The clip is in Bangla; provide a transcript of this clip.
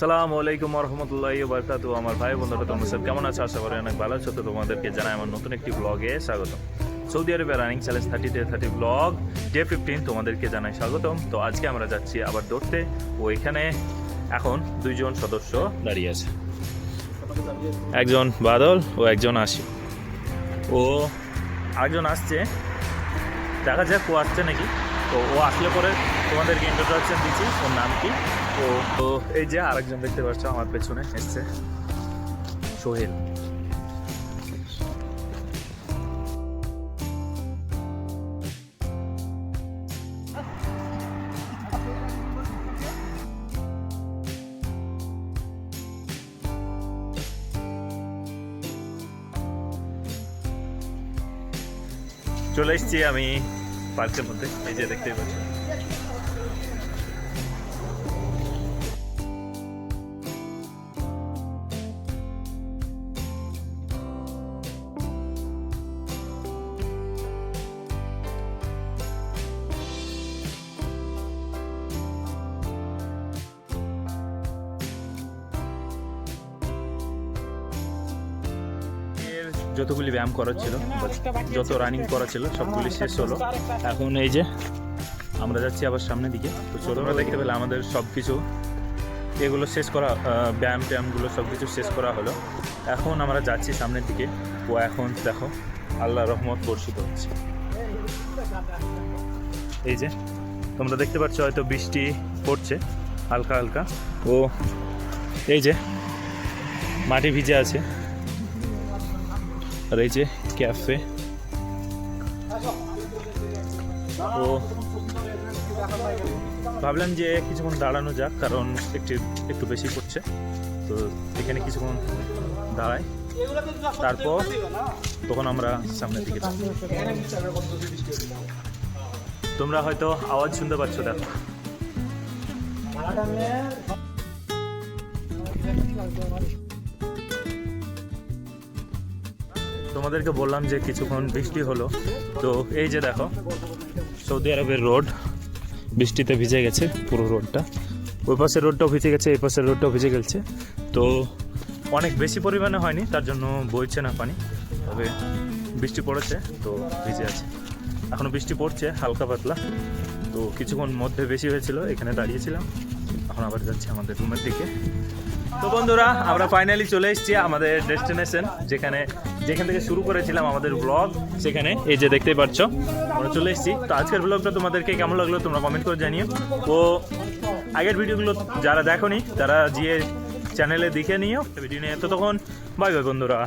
সালাম আলাইকুম রহমতুল্লাহ বারকাতু আমার ভাই বন্ধুরা তোমরা সব কেমন আছো? আশা করি অনেক ভালো আছো। তো তোমাদেরকে জানাই আমার নতুন একটি ব্লগে স্বাগতম। সৌদি আরবে running challenge thirty day thirty vlog day fifteen তোমাদেরকে জানাই স্বাগতম। তো আজকে আমরা যাচ্ছি আবার দৌড়তে। ও এখানে এখন দুইজন সদস্য দাঁড়িয়ে আছে। একজন বাদল ও একজন আসি ও আরেকজন আসছে। দেখা যাক ও আসছে নাকি? তো ও আসলে পরে তোমাদেরকে ইন্ট্রোডাকশন দিচ্ছি, ওর নাম কি? তো তো এই যে আরেকজন দেখতে পাচ্ছ, আমার পেছনে এসছে। সোহেল। চলে এসেছি আমি পার্কের মধ্যে, এই যে দেখতেই পাচ্ছ। যতগুলি ব্যায়াম করা ছিল, যত রানিং করা ছিল, সবগুলি শেষ হলো। এখন এই যে আমরা যাচ্ছি আবার সামনের দিকে। তো আমরা দেখতে পেলে আমাদের সব কিছু এগুলো শেষ করা ব্যায়াম ট্যায়ামগুলো সব কিছু শেষ করা হলো। এখন আমরা যাচ্ছি সামনের দিকে। ও এখন দেখো আল্লাহ রহমত বর্ষিত হচ্ছে। এই যে, তোমরা দেখতে পাচ্ছ হয়তো বৃষ্টি পড়ছে, হালকা হালকা। ও, এই যে, মাটি ভিজে আছে। আর এই যে ক্যাফে। ও ভাবলাম যে কিছুক্ষণ দাঁড়ানো যাক, কারণ একটু একটু বেশি পড়ছে তো এখানে কিছুক্ষণ দাঁড়াই। তারপর তখন আমরা সামনের দিকে। তোমরা হয়তো আওয়াজ শুনতে পাচ্ছ, দেখো। তোমাদেরকে বললাম যে কিছুক্ষণ বৃষ্টি হলো। তো এই যে দেখো, সৌদি আরবের রোড, বৃষ্টিতে ভিজে গেছে পুরো রোডটা। ওই পাশের রোডটাও ভিজে গেছে, এই পাশের রোডটাও ভিজে গেছে। তো অনেক বেশি পরিমাণে হয়নি, তার জন্য বইছে না পানি, তবে বৃষ্টি পড়েছে, তো ভিজে আছে। এখনও বৃষ্টি পড়ছে, হালকা পাতলা। তো কিছুক্ষণ মধ্যে বেশি হয়েছিল, এখানে দাঁড়িয়েছিলাম। এখন আবার যাচ্ছি আমাদের রুমের দিকে। তো বন্ধুরা, আমরা ফাইনালি চলে এসেছি আমাদের ডেস্টিনেশন যেখানে যেখান থেকে শুরু করেছিলাম আমাদের ব্লগ সেখানে। এই যে দেখতেই পাচ্ছ আমরা চলে এসেছি। তো আজকের ব্লগটা তোমাদেরকে কেমন লাগল তোমরা কমেন্ট করে জানিও। ও আগের ভিডিওগুলো যারা দেখোনি, তারা গিয়ে চ্যানেলে দেখে নিও। ভিডিও নিয়ে তো তখন বাই বাই বন্ধুরা।